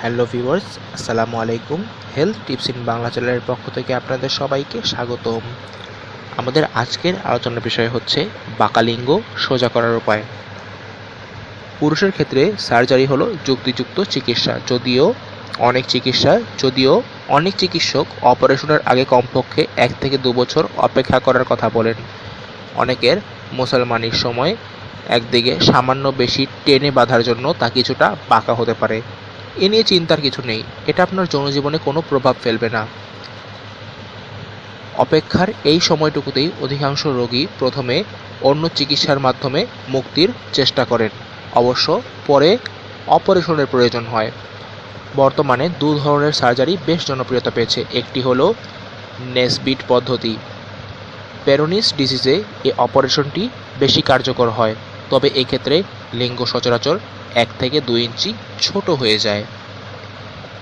Hello viewers, আসসালামু আলাইকুম। Health tips in Bangla চ্যানেলের পক্ষ থেকে আপনাদের সবাইকে স্বাগতম। আমাদের আজকের আলোচনার বিষয় হচ্ছে বাকালিঙ্গ সোজা করার উপায়। পুরুষের ক্ষেত্রে সার্জারি হলো যুক্তিযুক্ত চিকিৎসা। যদিও অনেক চিকিৎসা, যদিও অনেক চিকিৎসক অপারেশনের আগে কমপক্ষে এক থেকে দু বছর অপেক্ষা করার কথা বলেন। অনেকের মুসলমানির সময় একদিকে সামান্য বেশি টেনে বাঁধার জন্য তা কিছুটা বাঁকা হতে পারে। এ নিয়ে চিন্তার কিছু নেই। এটা আপনার জনজীবনে কোনো প্রভাব ফেলবে না। অপেক্ষার এই সময়টুকুতেই অধিকাংশ রোগী প্রথমে অন্য চিকিৎসার মাধ্যমে মুক্তির চেষ্টা করেন। অবশ্য পরে অপারেশনের প্রয়োজন হয়। বর্তমানে দু ধরনের সার্জারি বেশ জনপ্রিয়তা পেয়েছে। একটি হলো নেসবিট পদ্ধতি। পেরোনিস ডিজিজে এই অপারেশনটি বেশি কার্যকর হয়। তবে এক্ষেত্রে লিঙ্গ সচরাচর এক থেকে দুই ইঞ্চি ছোট হয়ে যায়।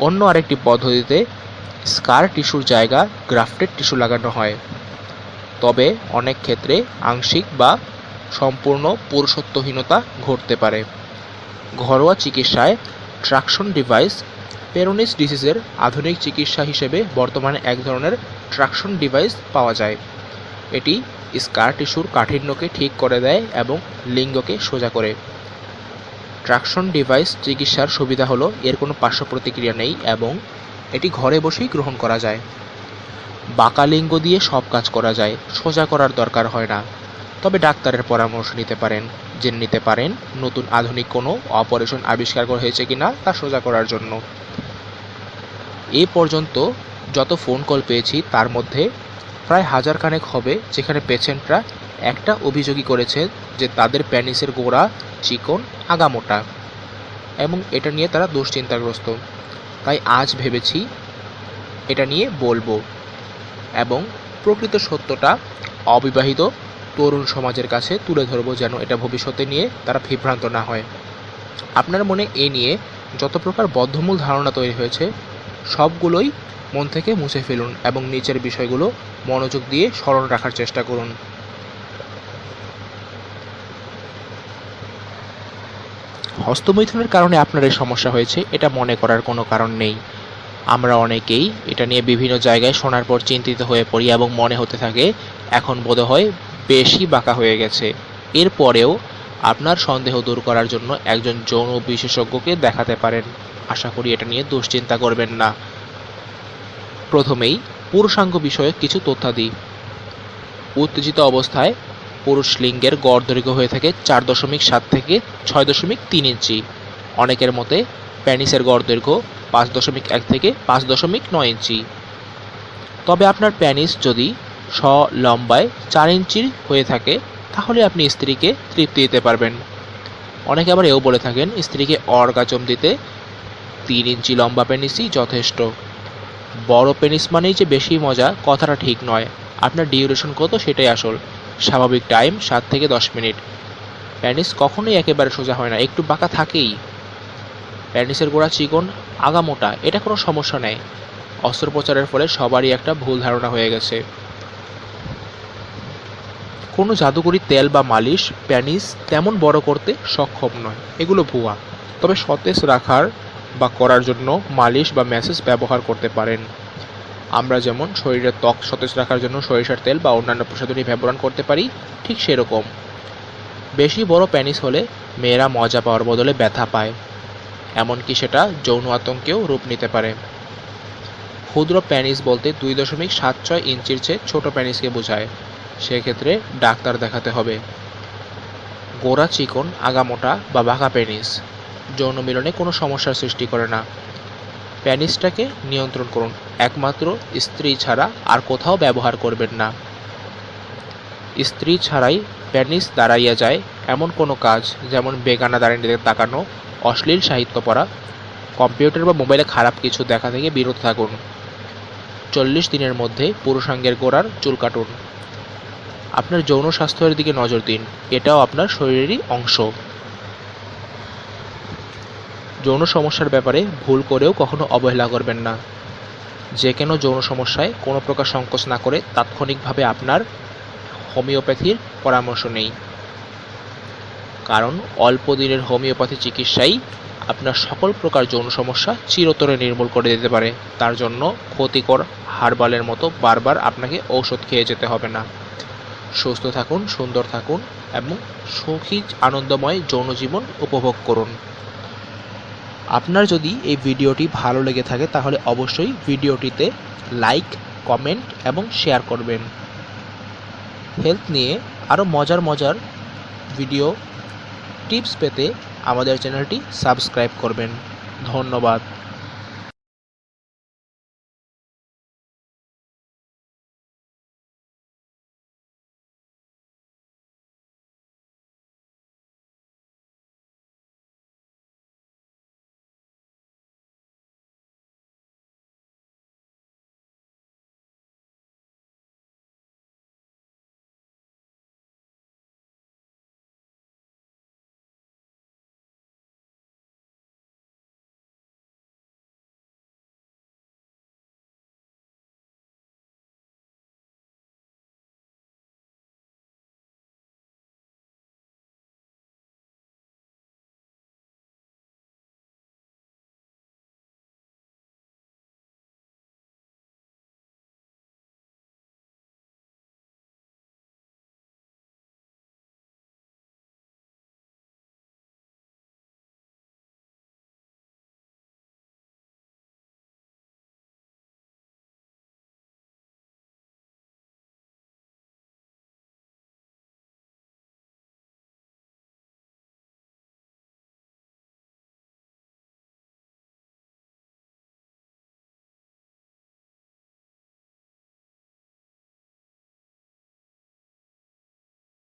অন্য আরেকটি পদ্ধতিতে স্কার টিস্যুর জায়গা গ্রাফটেড টিস্যু লাগানো হয়। তবে অনেক ক্ষেত্রে আংশিক বা সম্পূর্ণ পুরুষত্বহীনতা ঘটতে পারে। ঘরোয়া চিকিৎসায় ট্রাকশন ডিভাইস পেরোনিস ডিসিজের আধুনিক চিকিৎসা হিসেবে বর্তমানে এক ধরনের ট্রাকশন ডিভাইস পাওয়া যায়। এটি স্কার টিস্যুর কাঠিন্যকে ঠিক করে দেয় এবং লিঙ্গকে সোজা করে। ট্রাকশন ডিভাইস চিকিৎসার সুবিধা হলো, এর কোনো পার্শ্ব প্রতিক্রিয়া নেই এবং এটি ঘরে বসেই গ্রহণ করা যায়। বাঁকা লিঙ্গ দিয়ে সব কাজ করা যায়, সোজা করার দরকার হয় না। তবে ডাক্তারের পরামর্শ নিতে পারেন, জেনে নিতে পারেন নতুন আধুনিক কোনো অপারেশন আবিষ্কার করা হয়েছে কিনা তা সোজা করার জন্য। এ পর্যন্ত যত ফোন কল পেয়েছি, তার মধ্যে প্রায় হাজার খানেক হবে যেখানে পেশেন্টরা একটা অভিযোগই করেছে যে তাদের প্যানিসের গোড়া চিকন আগামোটা এবং এটা নিয়ে তারা দুশ্চিন্তাগ্রস্ত। তাই আজ ভেবেছি এটা নিয়ে বলব এবং প্রকৃত সত্যটা অবিবাহিত তরুণ সমাজের কাছে তুলে ধরবো যেন এটা ভবিষ্যতে নিয়ে তারা বিভ্রান্ত না হয়। আপনার মনে এ নিয়ে যত প্রকার বদ্ধমূল ধারণা তৈরি হয়েছে, সবগুলোই মন থেকে মুছে ফেলুন এবং নিচের বিষয়গুলো মনোযোগ দিয়ে স্মরণ রাখার চেষ্টা করুন। হস্তমৈথুনের কারণে আপনার এই সমস্যা হয়েছে, এটা মনে করার কোনো কারণ নেই। আমরা অনেকেই এটা নিয়ে বিভিন্ন জায়গায় শোনার পর চিন্তিত হয়ে পড়ি এবং মনে হতে থাকে, এখন বোধহয় বেশি বাঁকা হয়ে গেছে। এরপরেও আপনার সন্দেহ দূর করার জন্য একজন যৌন বিশেষজ্ঞকে দেখাতে পারেন। আশা করি এটা নিয়ে দুশ্চিন্তা করবেন না। প্রথমেই পুরুষাঙ্গ বিষয়ে কিছু তথ্যাদি। উত্তেজিত অবস্থায় পুরুষ লিঙ্গের গড় দৈর্ঘ্য হয়ে থাকে চার দশমিক সাত থেকে ছয় দশমিক তিন ইঞ্চি। অনেকের মতে প্যানিসের গড় দৈর্ঘ্য পাঁচ দশমিক এক থেকে পাঁচ দশমিক নয় ইঞ্চি। তবে আপনার প্যানিস যদি স লম্বায় চার ইঞ্চির হয়ে থাকে, তাহলে আপনি স্ত্রীকে তৃপ্তি দিতে পারবেন। অনেকে আবার এও বলে থাকেন, স্ত্রীকে অর্গাচম দিতে তিন ইঞ্চি লম্বা পেনিসই যথেষ্ট। বড় পেনিস মানেই যে বেশি মজা কথাটা ঠিক নয়। আপনার ডিউরেশন কত সেটাই আসল। স্বাভাবিক টাইম সাত থেকে দশ মিনিট। প্যানিস কখনোই একেবারে সোজা হয় না, একটু বাঁকা থাকেই। প্যানিসের গোড়া চিকন আগামোটা এটা কোনো সমস্যা নেই। অস্ত্রোপচারের ফলে সবারই একটা ভুল ধারণা হয়ে গেছে। কোনো জাদুকরি তেল বা মালিশ প্যানিস তেমন বড় করতে সক্ষম নয়, এগুলো ভুয়া। তবে সতেজ রাখার বা করার জন্য মালিশ বা ম্যাসেজ ব্যবহার করতে পারেন। আমরা যেমন শরীরের ত্বক সতেজ রাখার জন্য সরিষার তেল বা অন্যান্য প্রসাধনী ব্যবহার করতে পারি, ঠিক সেরকম। বেশি বড় প্যানিস হলে মেয়েরা মজা পাওয়ার বদলে ব্যথা পায়। এমনকি সেটা যৌন আতঙ্কেও রূপ নিতে পারে। ক্ষুদ্র প্যানিস বলতে দুই দশমিক সাত ছয় ইঞ্চির চেয়ে ছোট প্যানিসকে বোঝায়। সেক্ষেত্রে ডাক্তার দেখাতে হবে। গোড়া চিকন আগামোটা বা বাঁকা পেনিস যৌন মিলনে কোনো সমস্যার সৃষ্টি করে না। প্যানিসটাকে নিয়ন্ত্রণ করুন। একমাত্র স্ত্রী ছাড়া আর কোথাও ব্যবহার করবেন না। স্ত্রী ছাড়াই প্যানিস দাঁড়াইয়া যায় এমন কোনো কাজ, যেমন বেগানা দাঁড়িয়ে তাকানো, অশ্লীল সাহিত্য পড়া, কম্পিউটার বা মোবাইলে খারাপ কিছু দেখা থেকে বিরত থাকুন। চল্লিশ দিনের মধ্যে পুরুষাঙ্গের গোড়ার চুল কাটুন। আপনার যৌন স্বাস্থ্যের দিকে নজর দিন। এটাও আপনার শরীরেরই অংশ। যৌন সমস্যার ব্যাপারে ভুল করেও কখনো অবহেলা করবেন না। যে কোনো যৌন সমস্যায় কোনো প্রকার সংকোচ না করে তাৎক্ষণিকভাবে আপনার হোমিওপ্যাথির পরামর্শ নেই। কারণ অল্প দিনের হোমিওপ্যাথি চিকিৎসাই আপনার সকল প্রকার যৌন সমস্যা চিরতরে নির্মূল করে দিতে পারে। তার জন্য ক্ষতিকর হার্বালের মতো বারবার আপনাকে ঔষধ খেয়ে যেতে হবে না। সুস্থ থাকুন, সুন্দর থাকুন এবং সুখী, আনন্দময় যৌন জীবন উপভোগ করুন। আপনার যদি এই ভিডিওটি ভালো লেগে থাকে, তাহলে অবশ্যই ভিডিওটিতে লাইক, কমেন্ট এবং শেয়ার করবেন। হেলথ নিয়ে আরও মজার মজার ভিডিও টিপস পেতে আমাদের চ্যানেলটি সাবস্ক্রাইব করবেন। ধন্যবাদ।